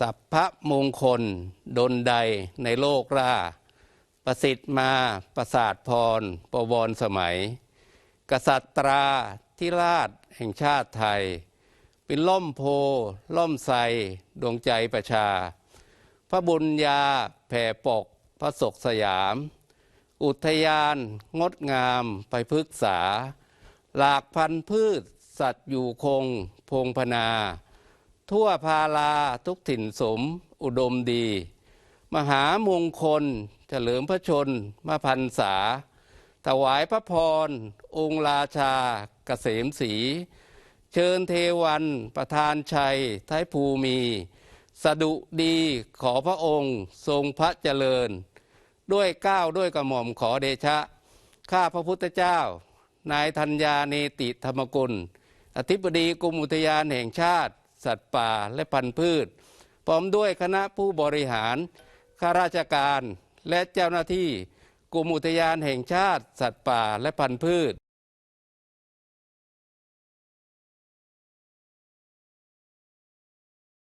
สัพพมงคล ดนใดในโลกราประสิทธิ์มาประสาทพร ประวรสมัย กษัตราที่ราชแห่งชาติไทย เป็นล่มโพล่มไทรดวงใจประชา พระบุญญาแผ่ปกพระศกสยาม อุทยานงดงามไปพฤกษา หลากพันธุ์พืชสัตว์อยู่คงพงพนา ทั่วพาลาทุกถิ่นสม อุดมดี มหามงคล เฉลิมพระชนมาพันษา ถวายพระพร องค์ราชา เกษมศรีเชิญเทวัน ประธานชัย ท้ายภูมี สดุดีขอพระองค์ ทรงพระเจริญ ด้วยก้าวด้วยกระหม่อมขอเดชะ ข้าพระพุทธเจ้า นายธัญญาเนติธรรมกุล อธิบดีกรมอุทยานแห่งชาติ สัตว์ป่าและพันธุ์พืช พร้อมด้วยคณะผู้บริหาร ข้าราชการและเจ้าหน้าที่กรมอุทยานแห่งชาติ สัตว์ป่าและพันธุ์พืช